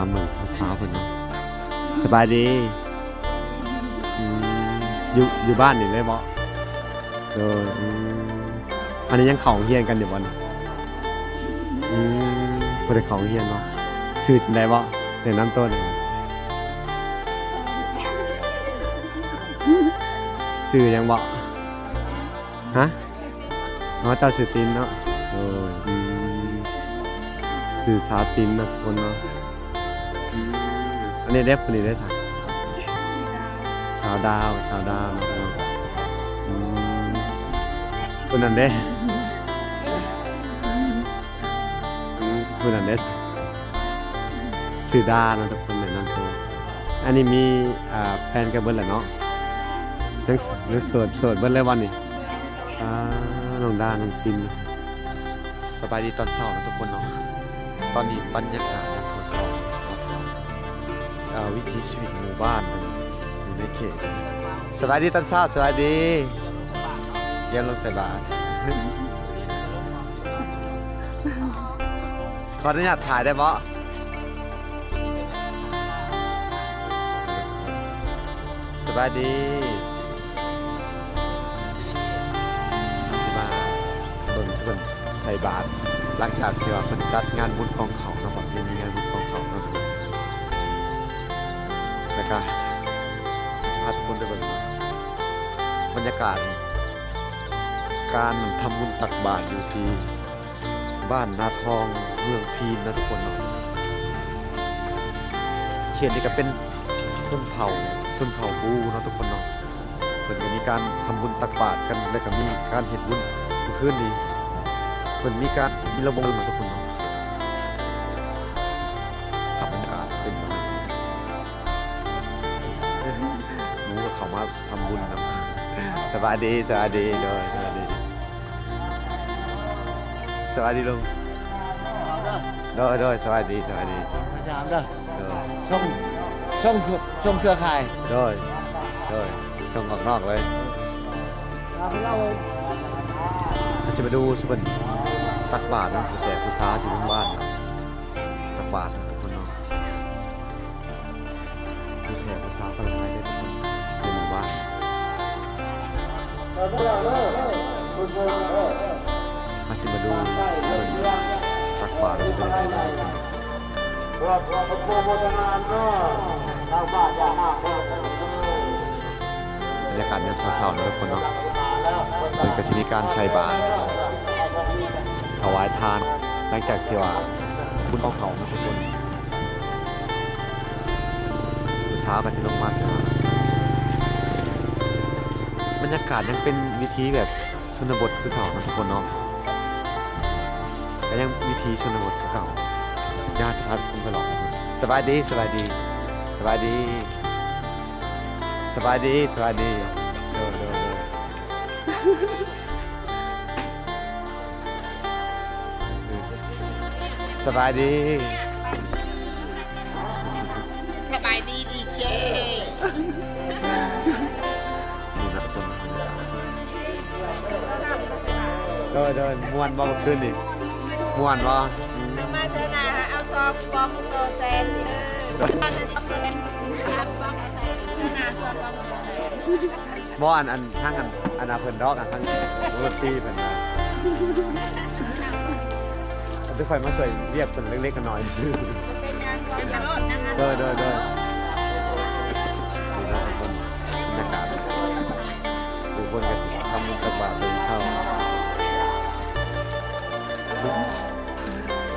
มามเมืองเช้าๆเพิ่นเนาะสบายดีอืมอยู่อยู่บ้านนี่เลยบ่เอออืมอันนี้ยังเขาเฮียนกันอยู่บ่เนยอืมบ่ได้เขาเฮียนเนาะชื่อได้บ่แนะนำตัวหน่อยชื่อยังบ่ฮะอ๋อเจ้าชื่อตินเนาะโอ้ยอืมชื่อสาตินนะทุกคนเนาะ อันนี้เด็กคนนี้ได้ถ่ายสาวดาวสาวดาวเนาะอืมคนนั้นเด้อืมคนนั้นเด้ชื่อดาเนาะทุกคนแนะนำตัวอันนี้มีอ่าแฟนกันเบิดแหละเนาะยังยังโสดโสดเบิดเลยวันนี้อ่าน้องดาน้องติน สบายดีตอนเช้านะทุกคนเนาะ ตอนนี้บรรยากาศ วิถีชีวิตหมู่บ้านอยู่ในเขตสบายดีตอนเช้าสบายดีเยี่ยมลงใส่บาตรขออนุญาตถ่ายได้ปะสบายดีที่มาเบิ่งทุกคนใส่บาตรหลังจากที่ว่าเพิ่นจัดงานบุญกองเขาเนาะครับยังมีงานบุญกองเขาเนะแล้วก็พาทุกคนไปเบิ่งว่าบรรยากาศ การทำบุญตักบาตรอยู่ที่บ้านนาทองเมืองพีนนะทุกคนเนาะเขียนนี่ก็เป็นชนเผ่าชนเผ่าบูเนาะทุกคนเนาะเพิ่นก็มีการทำบุญตักบาตรกันแล้วก็มีการเฮ็ดบุญเมื่อคืนนี้เพิ่นมีการมีระบบเนะทุกคนเนาะ สวัสดีสวัสดีเด้อสวัสดีสวัสดีลุงเด้อโดยโดยสวัสดีสวัสดีพยายามเด้อโดยช่องช่องเครือช่องเครือข่ายโดยโดยช่องออกนอกเลยเราเราเราจะไปดูสุพรรณตักบาทนะผู้แสบผู้ซ้าอยู่ทั้งบ้านนะตักบาท มาสิมาดูสุพรรณตักบาทมันเป็นยังไงนะทุกคนบรรยากาศยามเช้าๆนะทุกคนเนาะเป็นก็จะมีการใส่บาตรถวายทานหลังจากที่ว่าบุญของเขานะทุกคนสาวกันที่ลงมาที่ว่ รยากาศยังเป็นวิธีแบบชนบทคือเก่านะทุกคนเนาะก็ยังวิธีชนบทคือเก่าญาติพัดคุณไปหลอกสบายดีสบายดีสบายดีสบายดีสบายดีเดินเดินเดินสบายดี ดยโดยม่วนบ่เมื่อคืนนี่ม่วนบ่อืมมาเถอะนะเอาซองฟองโตเซนเออตอนนี้ซองเซนสามฟองเซนเถอะนะซองฟองโตเซนบ่อันอันทางอันอันนาเพิ่นดอกอันทางรถซีเพิ่นมาอันที่ค่อยมาช่วยเรียกส่วนเล็กๆกันหน่อยซื่อเป็นงานเป็นตลอดนะคะโดยโดยโดยนี่นะคนบรรยากาศทุกคนก็สิทำบุญตักบาตร น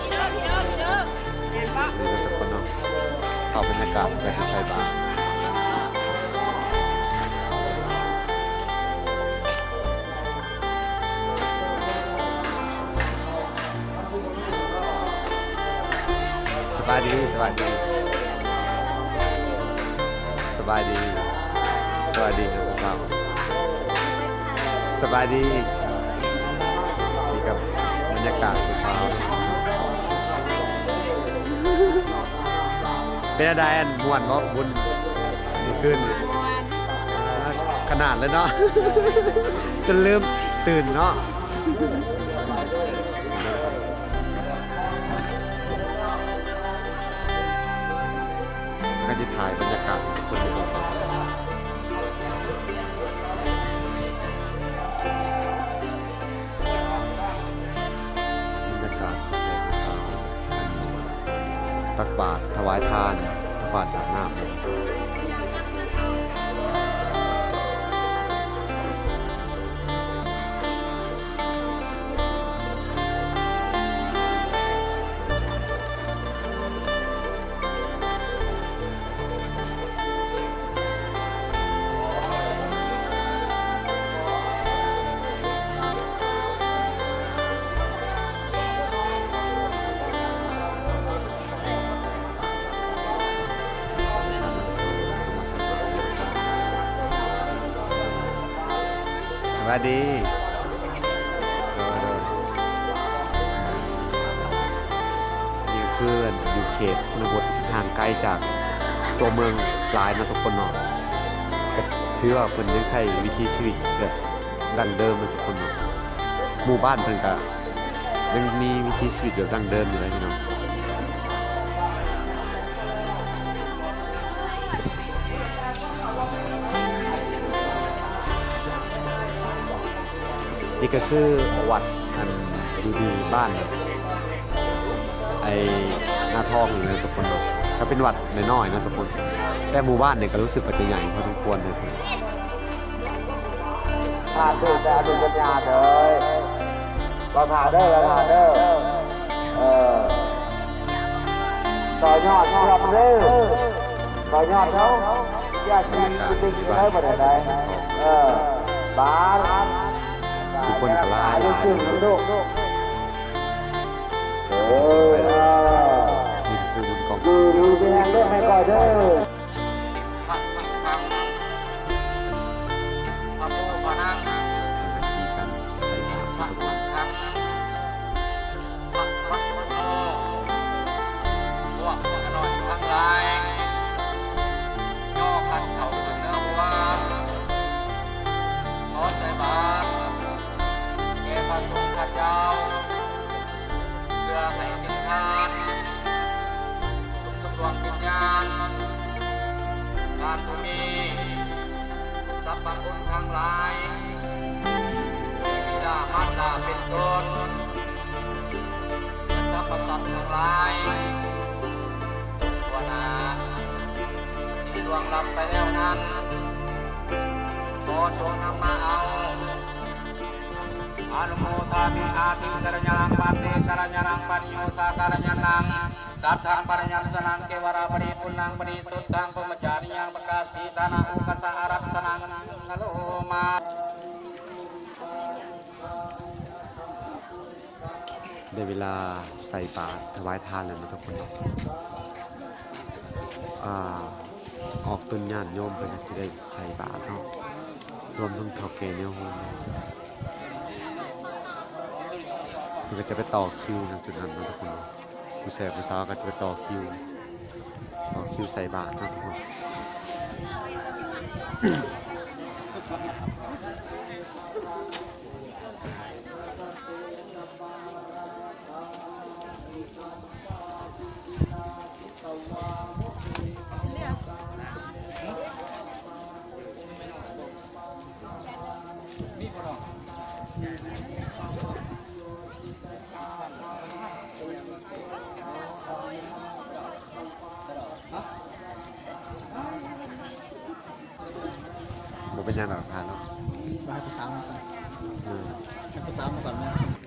เช้าพี่เด้อดีเด้อดีเด้อเห็นปะเลยทุกคนเนาะเข้าบรรยากาศแบบที่ใส่บาสบายดีสบายดีสบายดีสบายดีครับสบายดี รรยากาศเช้าเป็นอะไรอันมวนบ่บุญขึ้น ขนาดเลยเนาะจนลืมตื่นเนาะ ดีโดยโดยนี่ก็คืออยู่เขตชนบทห่างไกลจากตัวเมืองหลายนะทุกคนเนาะก็ถือว่าเพิ่นยังใช้วิถีชีวิตแบบดั้งเดิมนะทุกคนเนาะหมู่บ้านเพิ่นก็ยังมีวิถีชีวิตแบบดั้งเดิมอยู่เลยพี่น้อง นี่ก็คือวัดอันดูดีบ้าน ไอ้หน้าทองเลยทุกคนเนาะก็เป็นวัดน้อยๆนะทุกคน แต่หมู่บ้านเนี่ยก็รู้สึกว่าจะใหญ่พอสมควรเลยผ่านดูแต่ดูปัญญาเลยก็ผ่านเด้อผ่านเด้อเออต่อยอดยอดเด้อต่อยอดเขาอย่าชีวิตจริงๆได้บ่ได้ได้เออบาส ทุกคนก็หลายหลากยขึ้นลูกเออนี่ก็คือบุญกองดูดูแดงเด้อให้ก่อนเด้อมีการใส่ บาตรนะทุกคนการผู้มีทรัพย์บุญทั้งหลายที่บิดามารดาเป็นต้นและทรัพย์สัตว์ทั้งหลายตัวนาที่ดวงรับไปแล้วนั้นขอจงนำมาเอาอนุโมทามิอาทิกรญานังปัตเตกรญานังปัญโยสากรญานัง สัทธังปริญญาสนังเกวราปริปุนังปริสุทธังปมจาริยังปกาสีตานังอุกัสสะอารัตสนังนโลมาได้เวลาใส่บาตรถวายทานแล้วนะทุกคนอ่าออกตุนญาติโยมเพื่อที่ได้ใส่บาตรเนาะรวมทั้งเท่าแก่เนี่ยโฮมเนาะมันก็จะไปต่อคิวตรงจุดนั้นนะทุกคน ผู้แสบผู้สาวก็จะไปต่อคิว ต่อคิวใส่บาทนะทุกคน เป็นหยังหรอกทานเนาะมาให้ภาษามาก่อนอืมให้ภาษามาก่อนนะเ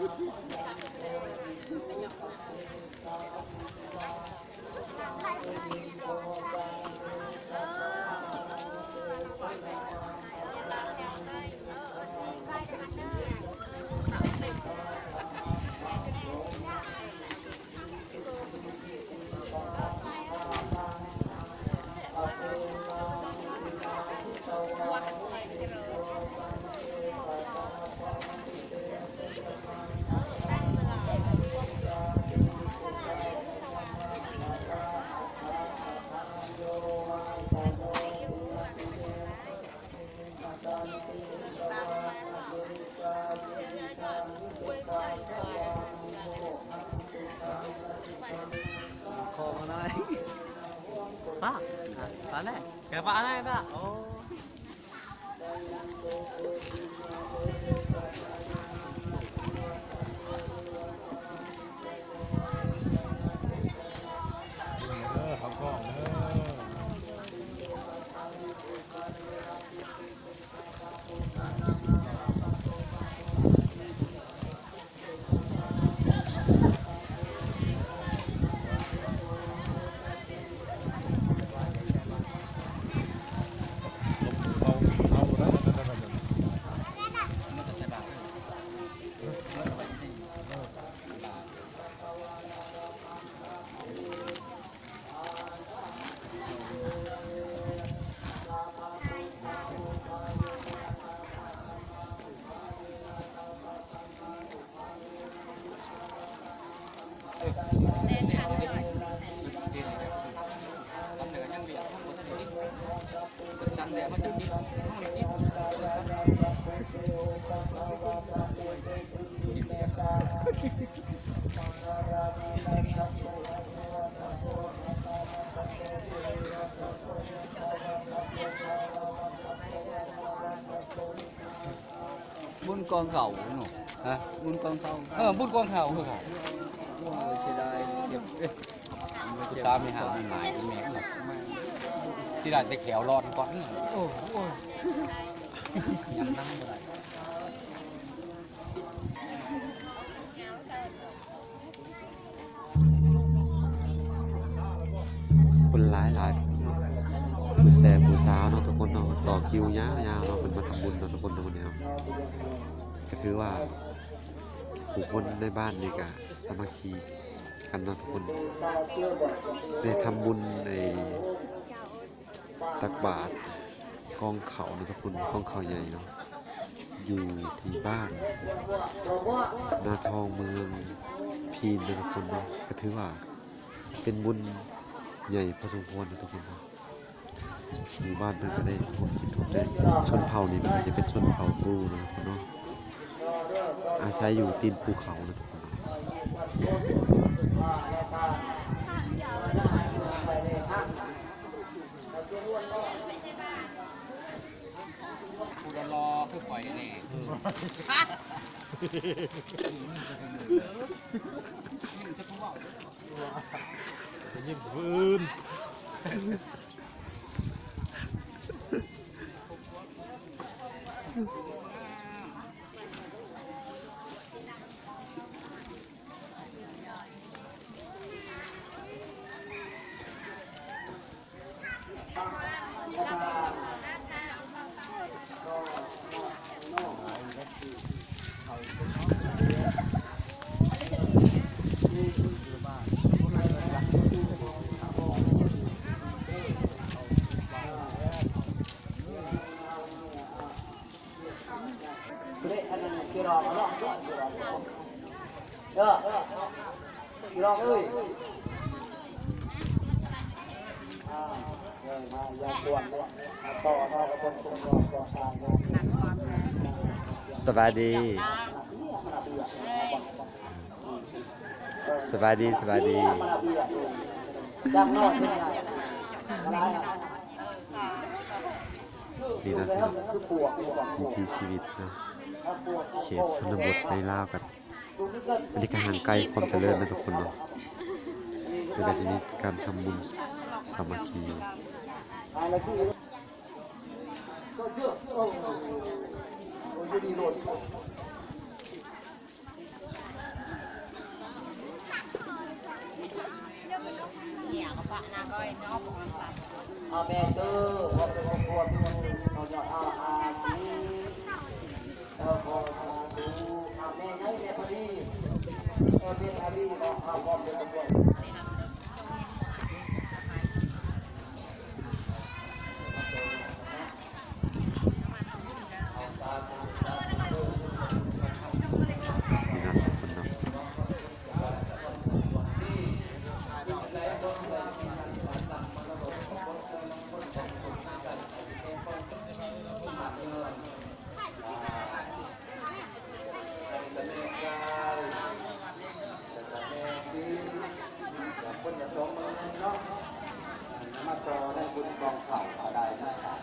Good teacher. กองเก่าหนูฮะบุญกองเก่าเออบุญกองเขาคือเขาเสียดายเก็บเอ๊ะตามมีหามีหมายมีแม่หมดสิได้แต่แขวรอดก่อนนี่โอ้โหยังนั่งบ่ได้คนหลายหลายผู้แสบผู้สาวเนาะทุกคนเนาะต่อคิวยาวๆเนาะเป็นมาทำบุญเนาะทุกคนเนาะวันนี้เนาะ ก็คือว่าผู้คนในบ้านนี่ก็สามัคคีกันเนาะทุกคนได้ทำบุญในตักบาตรกองเขาเนาะทุกคนกองเขาใหญ่เนาะอยู่ที่บ้านนาทองเมืองพีนนะทุกคนเนาะก็ถือว่าเป็นบุญใหญ่พอสมควรนะทุกคนเนาะหมู่บ้านเพิ่นก็ได้ร่วมจิตร่วมใจชนเผ่านี่มันจะเป็นชนเผ่าปูนะทุกคนเนาะ อาศัยอยู่ตีนภูเขานะทุกคนเนาะผู้รอคือปล่อยแน่เละอันนั้นกี่รอบเอาเนาะกี่รอบเด้อกี่รอบเอ้ยอ่าเอ้ยมาอย่าปวดเลยมาต่อเนาะกับคนคนรอบรอบทางเนาะ ส บายดีสบายดีสบายดีดังนอกเป็นไงอะไรนี่นะแล้วคือปวดปวดวิถีชีวิตนะปวดเขตชนบทในลาวกันอันนี้ก็ห่างไกลความเจริญนะทุกคนเนาะมันก็จะมีการทำบุญสามัคคี อะไรที่ก็เยอะโอ้โหโอ้ยดีโหลดเนี่ยก็ปะนาก้อยเนาะประมาณสามอาแม่เตอร์ว่าเป็นครอบครัวที่เราจะอาอาชีเออพอมาดูอาแม่ไงแม่พอดีเออเป็นอาบีเนาะอาความเป็นครอบครัว นี่นะทุกคนเนาะ บุญกองเข่าก็ได้นะครับ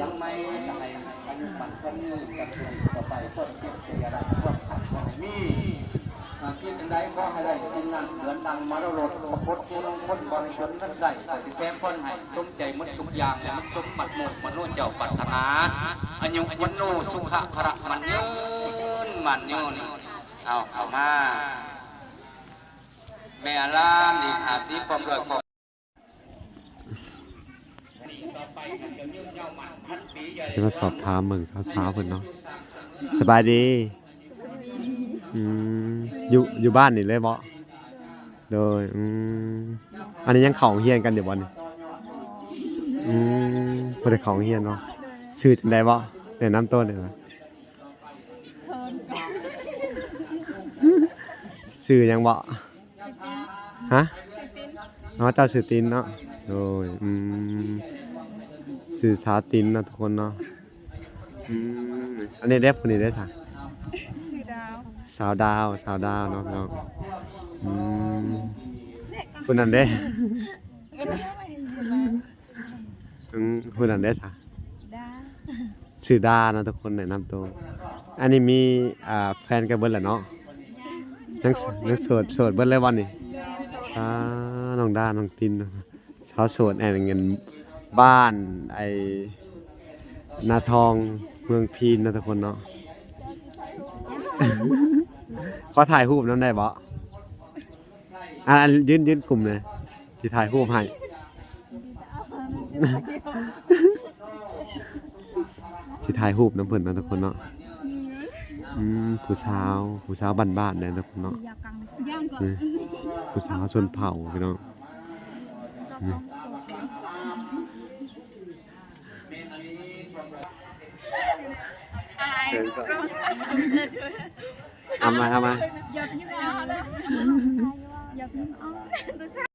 ยังไม่ให้อันนี้มันคนนี้กันต่อไปคนเก็บเสียอะไรพวกขัดพวกนี้อ่าคิดอันใดก็ให้ได้สิ่งนั้นเหมือนดังมารดประพฤติคุณคนบริสุทธิ์นั้นได้สิแก้พ้นให้สมใจหมดทุกอย่างและมันสมบัติโมกมโนเจ้าปัตนาอายุวันโนสุขะพระมันยืนมันยืนเอาเข้ามาแม่ลามนี่หาสีความรวยความ จะมาสอบถามเมืองสาๆเพิ่นเนาะสบายดีอืมอยู่อยู่บ้านนี่เลยบ่โดยอืมอันนี้ยังเข้าโรงเรียนกันอยู่บ่นี่อืมบ่ได้เข้าโรงเรียนเนาะชื่อจังไดบ่แนะนำตัวหน่อยนะชื่อหยังบ่ฮะอ๋อเจ้าชื่อตินเนาะโดยอืม สื่อสาตินนะทุกคนเนาะอืมอันนี้ได้คนนี้ได้ค่ะสาวดาวสาวดาวเนาะพี่น้องอืมคนนั้นได้อืมคนนั้นได้ค่ะชื่อดานะทุกคนแนะนำตัว อันนี้มีอ่าแฟนกันเบิดแหละเนาะยังยังโสดโสดเบิดเลยวันนี้อ่าน้องดาน้องตินเนาะสาวโสดแอนเงิน บ้านไอนาทองเมืองพีนนะทุกคนเนาะ ขอถ่ายรูปนั้นได้บ่อะอันยืนยืนกลุ่มเลยที่ถ่ายรูปให้ที่ถ่ายรูปน้ำเพิ่นนะทุกคนเนาะอืมผู้สาวผู้สาวบ้านๆเนี่ยทุกคนเนาะนี่ผู้สาวชนเผ่าพี่น้อง นี่ทำมาทำมาพี่น้องพี่น้องผู้สาว